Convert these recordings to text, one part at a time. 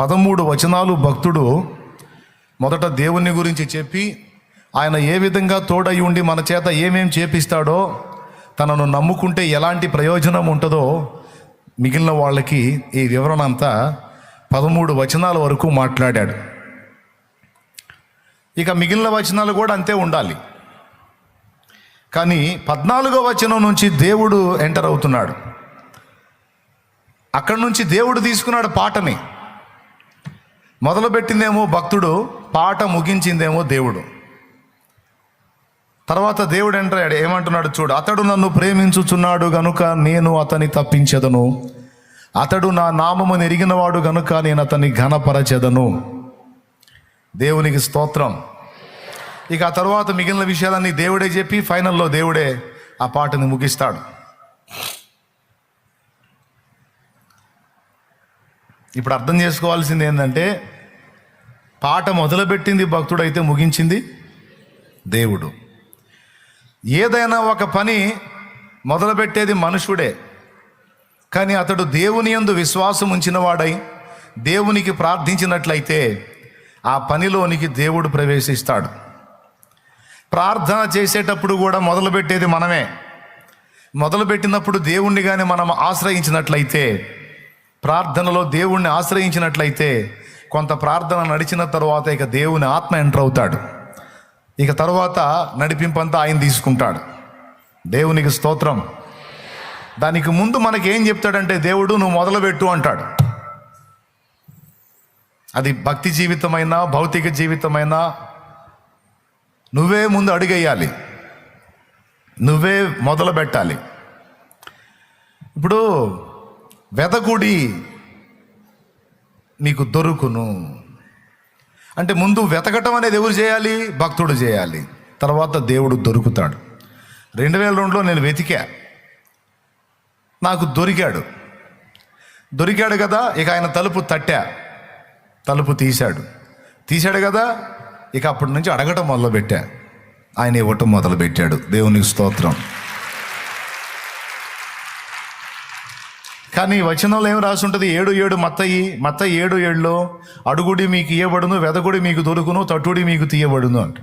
పదమూడు వచనాలు భక్తుడు మొదట దేవుని గురించి చెప్పి ఆయన ఏ విధంగా తోడై ఉండి మన చేత ఏమేం చేపిస్తాడో తనను నమ్ముకుంటే ఎలాంటి ప్రయోజనం ఉంటుందో మిగిలిన వాళ్ళకి ఈ వివరణ అంతా పదమూడు వచనాల వరకు మాట్లాడాడు. ఇక మిగిలిన వచనాలు కూడా అంతే ఉండాలి. కానీ పద్నాలుగో వచనం నుంచి దేవుడు ఎంటర్ అవుతున్నాడు. అక్కడి నుంచి దేవుడు తీసుకున్నాడు పాటని. మొదలుపెట్టిందేమో భక్తుడు పాట ముగించిందేమో దేవుడు. తర్వాత దేవుడు ఎంటాడు ఏమంటున్నాడు చూడు అతడు నన్ను ప్రేమించుచున్నాడు గనుక నేను అతని తప్పించెదను. అతడు నా నామము ఎరిగినవాడు గనుక నేను అతన్ని ఘనపరచెదను. దేవునికి స్తోత్రం. ఇక ఆ తర్వాత మిగిలిన విషయాలన్నీ దేవుడే చెప్పి ఫైనల్లో దేవుడే ఆ పాటని ముగిస్తాడు. ఇప్పుడు అర్థం చేసుకోవాల్సింది ఏంటంటే పాట మొదలుపెట్టింది భక్తుడైతే ముగించింది దేవుడు. ఏదైనా ఒక పని మొదలుపెట్టేది మనుషుడే కానీ అతడు దేవుని యందు విశ్వాసం ఉంచినవాడై దేవునికి ప్రార్థించినట్లయితే ఆ పనిలోనికి దేవుడు ప్రవేశిస్తాడు. ప్రార్థన చేసేటప్పుడు కూడా మొదలుపెట్టేది మనమే. మొదలుపెట్టినప్పుడు దేవుణ్ణి కానీ మనం ఆశ్రయించినట్లయితే ప్రార్థనలో దేవుణ్ణి ఆశ్రయించినట్లయితే కొంత ప్రార్థన నడిచిన తర్వాత ఇక దేవుని ఆత్మ ఎంటర్ అవుతాడు. ఇక తర్వాత నడిపింపంతా ఆయన తీసుకుంటాడు. దేవునికి స్తోత్రం. దానికి ముందు మనకి ఏం చెప్తాడంటే దేవుడు నువ్వు మొదలుపెట్టు అంటాడు. అది భక్తి జీవితమైనా భౌతిక జీవితమైనా నువ్వే ముందు అడుగేయాలి. నువ్వే మొదలు పెట్టాలి ఇప్పుడు వెదకుడి నీకు దొరుకును. అంటే ముందు వెతకటం అనేది ఎవరు చేయాలి? భక్తుడు చేయాలి. తర్వాత దేవుడు దొరుకుతాడు. రెండు వేల రెండులో నేను వెతికా. నాకు దొరికాడు. దొరికాడు కదా ఇక ఆయన తలుపు తట్టా. తలుపు తీశాడు. తీశాడు కదా ఇక అప్పటి నుంచి అడగటం మొదలుపెట్టా. ఆయన ఇవ్వటం మొదలుపెట్టాడు. దేవునికి స్తోత్రం. కానీ వచనంలో ఏం రాసి ఉంటుంది? ఏడు ఏడు మత్తయి మత్త ఏడు ఏడులో అడుగుడి మీకు ఇయ్యబడును వెదగుడి మీకు దొరుకును తట్టుడి మీకు తీయబడును అంట.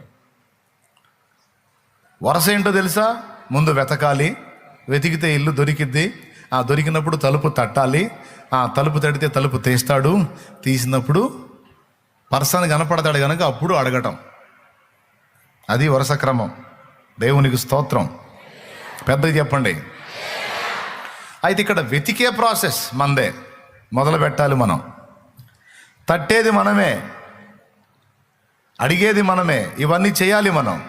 వరస ఏంటో తెలుసా? ముందు వెతకాలి వెతికితే ఇల్లు దొరికిద్ది ఆ దొరికినప్పుడు తలుపు తట్టాలి ఆ తలుపు తడితే తలుపు తీస్తాడు తీసినప్పుడు పర్సన్ కనపడతాడు కనుక అప్పుడు అడగటం. అది వరుస క్రమం. దేవునికి స్తోత్రం. పెద్దది చెప్పండి. అయితే ఇక్కడ వెతికే ప్రాసెస్ మందే. మొదలు పెట్టాలి మనం. తట్టేది మనమే. అడిగేది మనమే. ఇవన్నీ చేయాలి మనం.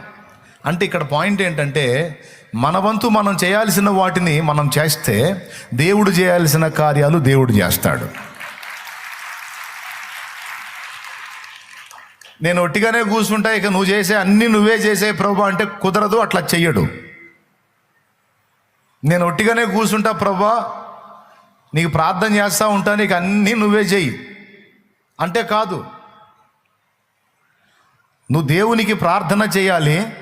అంటే ఇక్కడ పాయింట్ ఏంటంటే మన వంతు మనం చేయాల్సిన వాటిని మనం చేస్తే దేవుడు చేయాల్సిన కార్యాలు దేవుడు చేస్తాడు. నేను ఒట్టిగానే కూర్చుంటా ఇక నువ్వు చేసే అన్ని నువ్వే చేసే ప్రభు అంటే కుదరదు అట్లా చెయ్యడు. నేను ఒట్టిగానే కూర్చుంటా ప్రభా. నీకు ప్రార్థన చేస్తూ ఉంటా నీకు అన్నీ నువ్వే చెయ్యి. అంటే కాదు. నువ్వు దేవునికి ప్రార్థన చేయాలి.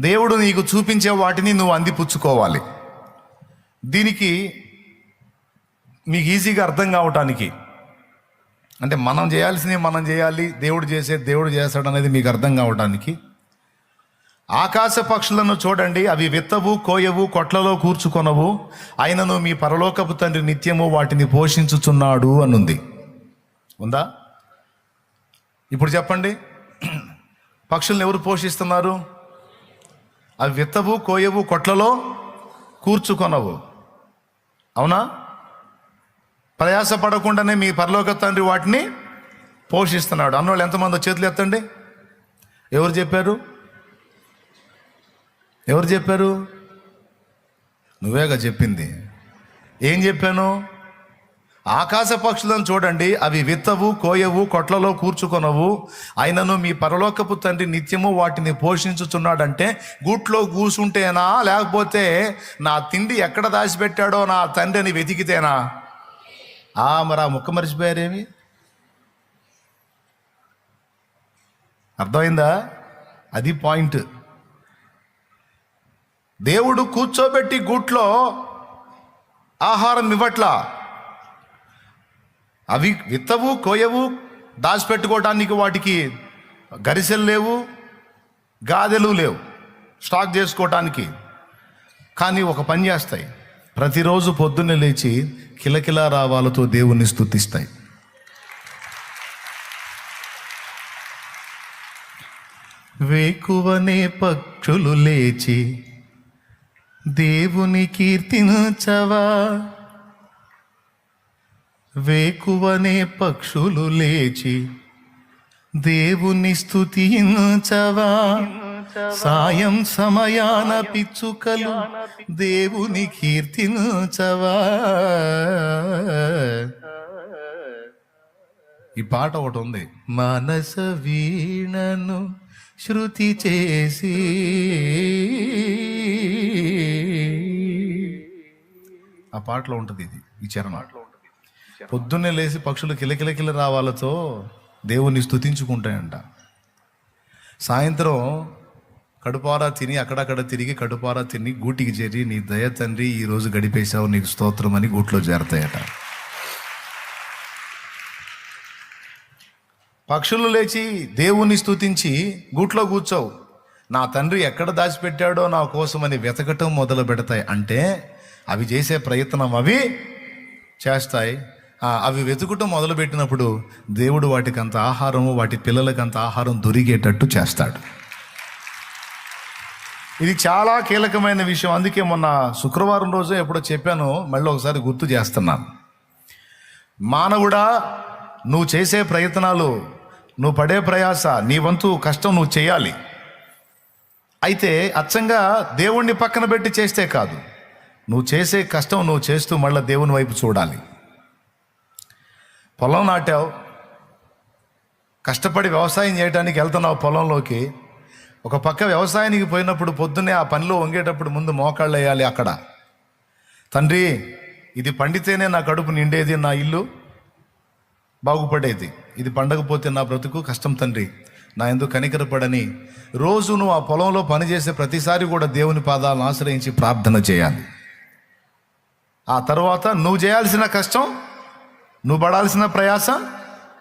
దేవుడు నీకు చూపించే వాటిని నువ్వు అందిపుచ్చుకోవాలి. దీనికి మీకు ఈజీగా అర్థం కావటానికి. అంటే మనం చేయాల్సినవి మనం చేయాలి దేవుడు చేసే దేవుడు చేస్తాడు అనేది మీకు అర్థం కావటానికి. ఆకాశ పక్షులను చూడండి అవి విత్తవు కోయవు కొట్లలో కూర్చుకొనవు. అయినను మీ పరలోకపు తండ్రి నిత్యము వాటిని పోషించుచున్నాడు అనుంది. ఉందా? ఇప్పుడు చెప్పండి. పక్షులను ఎవరు పోషిస్తున్నారు? అవి విత్తవు కోయవు కొట్లలో కూర్చుకొనవు. అవునా? ప్రయాస పడకుండానే మీ పరలోక తండ్రి వాటిని పోషిస్తున్నాడు. అన్నోళ్ళు ఎంతమంది చేతులు ఎత్తండి. ఎవరు చెప్పారు? ఎవరు చెప్పారు? నువ్వేగా చెప్పింది. ఏం చెప్పాను? ఆకాశ పక్షులను చూడండి. అవి విత్తవు కోయవు కొట్లలో కూర్చుకొనవు. అయినను మీ పరలోకపు తండ్రి నిత్యము వాటిని పోషించుచున్నాడంటే గూట్లో కూసుంటేనా? లేకపోతే నా తిండి ఎక్కడ దాచిపెట్టాడో నా తండ్రిని వెతికితేనా? ఆ మరి ఆ ముక్క మర్చిపోయారేమి? అర్థమైందా? అది పాయింట్. దేవుడు కూర్చోబెట్టి గూట్లో ఆహారం ఇవ్వట్లా? అవి విత్తవు కోయవు దాచిపెట్టుకోవడానికి వాటికి గరిసెలు లేవు గాదెలు లేవు స్టాక్ చేసుకోవటానికి కానీ ఒక పని చేస్తాయి. ప్రతిరోజు పొద్దున్నే లేచి కిలకిలా రావాలతో దేవుణ్ణి స్తుతిస్తాయి. వేకువనే పక్షులు లేచి దేవుని కీర్తించవా వేకువనే పక్షులు లేచి దేవుని స్తుతించవా సాయం సమయాన పిచ్చుకలు దేవుని కీర్తించవా ఈ పాట ఒకటి ఉంది. మనస వీణను శృతి చేసి ఆ పాటలో ఉంటుంది ఇది ఈ చరణం. పొద్దున్నే లేచి పక్షులు కిలకిలకిల రావాలతో దేవుణ్ణి స్తుతించుకుంటాయంట. సాయంత్రం కడుపారా తిని అక్కడక్కడ తిరిగి కడుపారా తిని గూటికి చేరి నీ దయ తండ్రి ఈ రోజు గడిపేశావు నీకు స్తోత్రం అని గూట్లో చేరతాయట పక్షులు లేచి దేవుణ్ణి స్తుతించి గూట్లో కూర్చోవు. నా తండ్రి ఎక్కడ దాచిపెట్టాడో నా కోసమని వెతకటం మొదలు పెడతాయి అంటే అవి చేసే ప్రయత్నం అవి చేస్తాయి. అవి వెతుకుటం మొదలుపెట్టినప్పుడు దేవుడు వాటికి అంత ఆహారము వాటి పిల్లలకి అంత ఆహారం దొరికేటట్టు చేస్తాడు. ఇది చాలా కీలకమైన విషయం. అందుకే మొన్న శుక్రవారం రోజు ఎప్పుడో చెప్పాను మళ్ళీ ఒకసారి గుర్తు చేస్తున్నాను. మానవుడా నువ్వు చేసే ప్రయత్నాలు నువ్వు పడే ప్రయాస నీ వంతు కష్టం నువ్వు చేయాలి. అయితే అచ్చంగా దేవుణ్ణి పక్కన పెట్టి చేస్తే కాదు. నువ్వు చేసే కష్టం నువ్వు చేస్తూ మళ్ళీ దేవుని వైపు చూడాలి. పొలం నాటావు. కష్టపడి వ్యవసాయం చేయడానికి వెళ్తున్నావు పొలంలోకి. ఒక పక్క వ్యవసాయానికి పోయినప్పుడు పొద్దున్నే ఆ పనిలో వంగేటప్పుడు ముందు మోకాళ్ళు వేయాలి అక్కడ. తండ్రి ఇది పండితేనే నా కడుపు నిండేది నా ఇల్లు బాగుపడేది. ఇది పండకపోతే నా బ్రతుకు కష్టం తండ్రి. నా ఎందుకు కనికరపడని రోజు నువ్వు ఆ పొలంలో పనిచేసే ప్రతిసారి కూడా దేవుని పాదాలను ఆశ్రయించి ప్రార్థన చేయాలి. ఆ తర్వాత నువ్వు చేయాల్సిన కష్టం నువ్వు పడాల్సిన ప్రయాస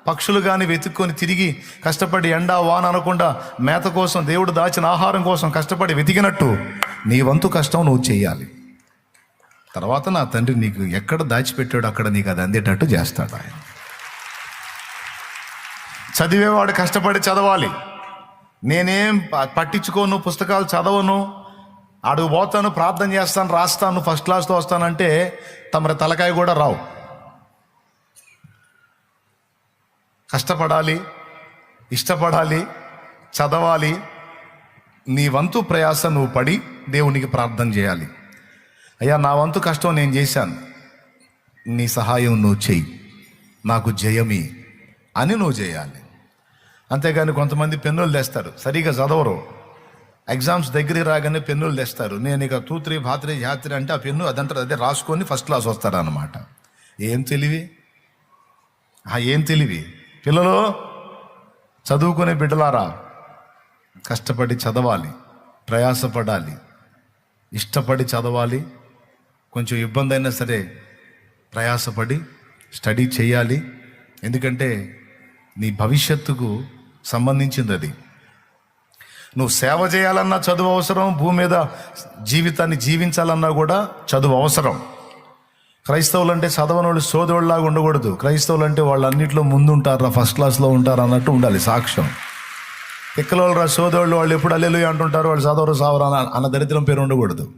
పక్షులు కానీ వెతుక్కొని తిరిగి కష్టపడి ఎండ వాన అనకుండా మేత కోసం దేవుడు దాచిన ఆహారం కోసం కష్టపడి వెతికినట్టు నీ వంతు కష్టం నువ్వు చేయాలి. తర్వాత నా తండ్రి నీకు ఎక్కడ దాచిపెట్టాడు అక్కడ నీకు అది అందేటట్టు చేస్తాడు ఆయన. చదివేవాడు కష్టపడి చదవాలి. నేనేం ప- పట్టించుకోను పుస్తకాలు చదవను అడుగు పోతాను ప్రార్థన చేస్తాను రాస్తాను ఫస్ట్ క్లాస్తో వస్తానంటే తమరి తలకాయ కూడా రావు. కష్టపడాలి ఇష్టపడాలి చదవాలి నీ వంతు ప్రయాస నువ్వు పడి దేవునికి ప్రార్థన చేయాలి. అయ్యా నా వంతు కష్టం నేను చేశాను. నీ సహాయం నువ్వు చెయ్యి. నాకు జయమి అని నువ్వు చేయాలి. అంతేగాని కొంతమంది పెన్నులు తెస్తారు సరిగా చదవరు. ఎగ్జామ్స్ దగ్గరికి రాగానే పెన్నులు తెస్తారు. నేను ఇక టూ త్రీ భాత్రి జాత్రి అంటే ఆ పెన్ను అదంతా అదే రాసుకొని ఫస్ట్ క్లాస్ వస్తారనమాట ఏం తెలివి? ఆ ఏం తెలివి? పిల్లలు చదువుకునే బిడ్డలారా? కష్టపడి చదవాలి ప్రయాసపడాలి ఇష్టపడి చదవాలి కొంచెం ఇబ్బంది అయినా సరే ప్రయాసపడి స్టడీ చేయాలి. ఎందుకంటే నీ భవిష్యత్తుకు సంబంధించింది అది నువ్వు సేవ చేయాలన్నా చదువు అవసరం భూమి మీద జీవితాన్ని జీవించాలన్నా కూడా చదువు అవసరం. క్రైస్తవులు అంటే చదవని వాళ్ళు సోదరులాగా ఉండకూడదు. క్రైస్తవులు అంటే వాళ్ళు అన్నింటిలో ముందుంటారా ఫస్ట్ క్లాస్లో ఉంటారు అన్నట్టు ఉండాలి సాక్ష్యం. పిక్కలోళ్ళు రా సోదరులు వాళ్ళు ఎప్పుడు అల్లెలు అంటుంటారు వాళ్ళు చదవరు సావరు అన్న అన్న దరిద్రం పేరు ఉండకూడదు.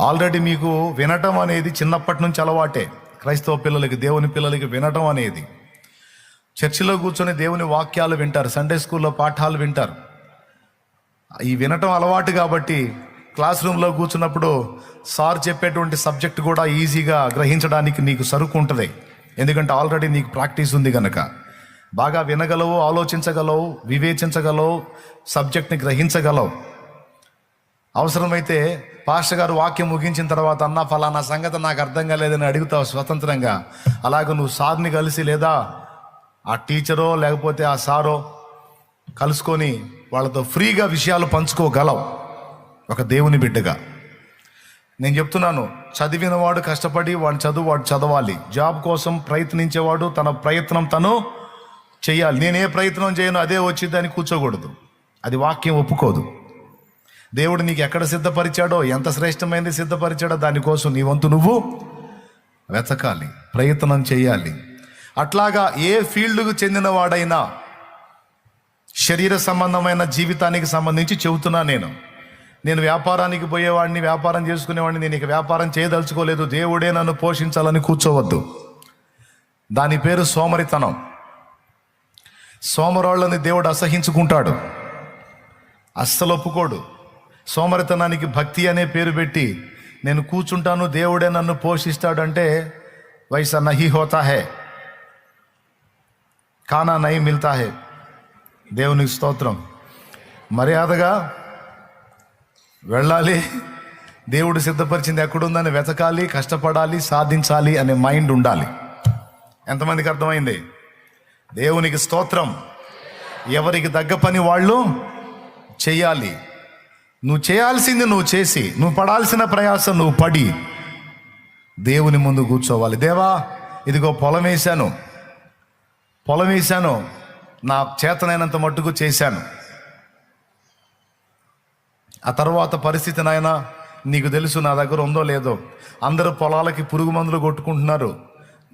ఆల్రెడీ మీకు వినటం అనేది చిన్నప్పటి నుంచి అలవాటే. క్రైస్తవ పిల్లలకి దేవుని పిల్లలకి వినటం అనేది. చర్చిలో కూర్చొని దేవుని వాక్యాలు వింటారు సండే స్కూల్లో పాఠాలు వింటారు. ఈ వినటం అలవాటు కాబట్టి క్లాస్ రూమ్లో కూర్చున్నప్పుడు సార్ చెప్పేటువంటి సబ్జెక్ట్ కూడా ఈజీగా గ్రహించడానికి నీకు సరుకు ఉంటుంది. ఎందుకంటే ఆల్రెడీ నీకు ప్రాక్టీస్ ఉంది కనుక బాగా వినగలవు ఆలోచించగలవు వివేచించగలవు సబ్జెక్ట్ని గ్రహించగలవు. అవసరమైతే పాస్టర్ గారు వాక్యం ముగించిన తర్వాత అన్న ఫలానా సంగతి నాకు అర్థం కాలేదని అడుగుతావు స్వతంత్రంగా. అలాగ నువ్వు సార్ని కలిసి లేదా ఆ టీచరో లేకపోతే ఆ సారో కలుసుకొని వాళ్ళతో ఫ్రీగా విషయాలు పంచుకోగలవు. ఒక దేవుని బిడ్డగా. నేను చెప్తున్నాను చదివినవాడు కష్టపడి వాడి చదువు వాడు చదవాలి. జాబ్ కోసం ప్రయత్నించేవాడు తన ప్రయత్నం తను చేయాలి. నేను ఏ ప్రయత్నం చేయను అదే వచ్చిందని కూర్చోకూడదు. అది వాక్యం ఒప్పుకోదు. దేవుడు నీకు ఎక్కడ సిద్ధపరిచాడో ఎంత శ్రేష్టమైనది సిద్ధపరిచాడో దానికోసం నీ వంతు నువ్వు వెతకాలి ప్రయత్నం చేయాలి. అట్లాగా ఏ ఫీల్డ్కు చెందినవాడైనా శరీర సంబంధమైన జీవితానికి సంబంధించి చెబుతున్నా నేను. నేను వ్యాపారానికి పోయేవాడిని వ్యాపారం చేసుకునేవాడిని నేను ఇక వ్యాపారం చేయదలుచుకోలేదు. దేవుడే నన్ను పోషించాలని కూర్చోవద్దు. దాని పేరు సోమరితనం. సోమరాళ్ళని దేవుడు అసహించుకుంటాడు. అస్సలు ఒప్పుకోడు. సోమరితనానికి భక్తి అనే పేరు పెట్టి నేను కూర్చుంటాను దేవుడే నన్ను పోషిస్తాడంటే వైసా నహి హోతా హే. కానా నహి మిల్తా హే. దేవునికి స్తోత్రం. మర్యాదగా వెళ్ళాలి. దేవుడు సిద్ధపరిచింది ఎక్కడుందని వెతకాలి కష్టపడాలి సాధించాలి అనే మైండ్ ఉండాలి. ఎంతమందికి అర్థమైంది? దేవునికి స్తోత్రం. ఎవరికి తగ్గ పని వాళ్ళు చేయాలి. నువ్వు చేయాల్సింది నువ్వు చేసి నువ్వు పడాల్సిన ప్రయాసం నువ్వు పడి దేవుని ముందు కూర్చోవాలి. దేవా ఇదిగో పొలం వేశాను. పొలం వేశాను. నా చేతనైనంత మట్టుకు చేశాను. ఆ తర్వాత పరిస్థితి నాయన నీకు తెలుసు నా దగ్గర ఉందో లేదో. అందరూ పొలాలకి పురుగు మందులు కొట్టుకుంటున్నారు.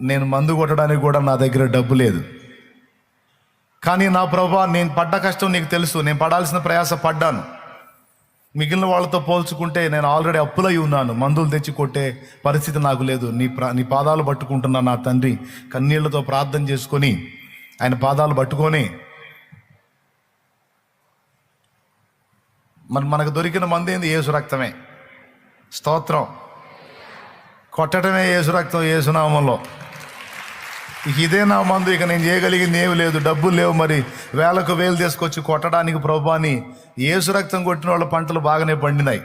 నేను మందు కొట్టడానికి కూడా నా దగ్గర డబ్బు లేదు. కానీ నా ప్రభా నేను పడ్డ కష్టం నీకు తెలుసు. నేను పడాల్సిన ప్రయాస పడ్డాను. మిగిలిన వాళ్ళతో పోల్చుకుంటే నేను ఆల్రెడీ అప్పులై ఉన్నాను. మందులు తెచ్చి కొట్టే పరిస్థితి నాకు లేదు. నీ ప్రా నీ పాదాలు పట్టుకుంటున్నా నా తండ్రి కన్నీళ్ళతో ప్రార్థన చేసుకొని ఆయన పాదాలు పట్టుకొని మరి మనకు దొరికిన మంది ఏంది? ఏసు రక్తమే. స్తోత్రం. కొట్టడమే ఏసు రక్తం ఏసునామంలో ఇక ఇదే నా మందు ఇక నేను చేయగలిగింది ఏమి లేదు డబ్బులు లేవు మరి. వేలకు వేలు తీసుకొచ్చి కొట్టడానికి ప్రభాని ఏసు రక్తం కొట్టిన వాళ్ళ పంటలు బాగానే పండినాయి.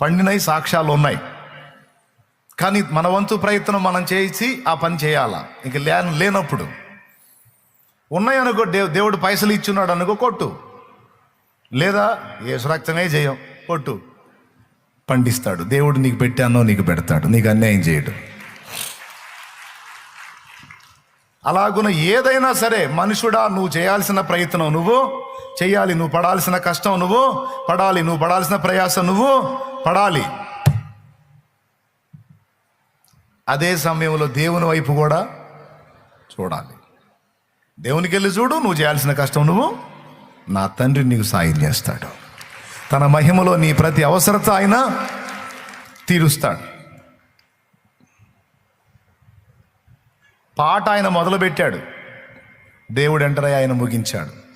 పండినాయి సాక్ష్యాలు ఉన్నాయి. కానీ మన వంతు ప్రయత్నం మనం చేసి ఆ పని చేయాలా? ఇంక లే లేనప్పుడు. ఉన్నాయనుకో దేవు దేవుడు పైసలు ఇచ్చున్నాడు అనుకో కొట్టు. లేదా ఏసు రక్తమే చేయం కొట్టు. పండిస్తాడు. దేవుడు నీకు పెట్టానో నీకు పెడతాడు. నీకు అన్యాయం చేయడు. అలాగున ఏదైనా సరే మనుషుడా నువ్వు చేయాల్సిన ప్రయత్నం నువ్వు చేయాలి నువ్వు పడాల్సిన కష్టం నువ్వు పడాలి. నువ్వు పడాల్సిన ప్రయాసం నువ్వు పడాలి. అదే సమయంలో దేవుని వైపు కూడా చూడాలి. దేవునికి వెళ్ళి చూడు నువ్వు చేయాల్సిన కష్టం నువ్వు. నా తండ్రి నీకు సాయం చేస్తాడు. తన మహిమలో నీ ప్రతి అవసరత ఆయన తీరుస్తాడు. పాట ఆయన మొదలుపెట్టాడు. దేవుడు ఎంటరై ఆయన ముగించాడు.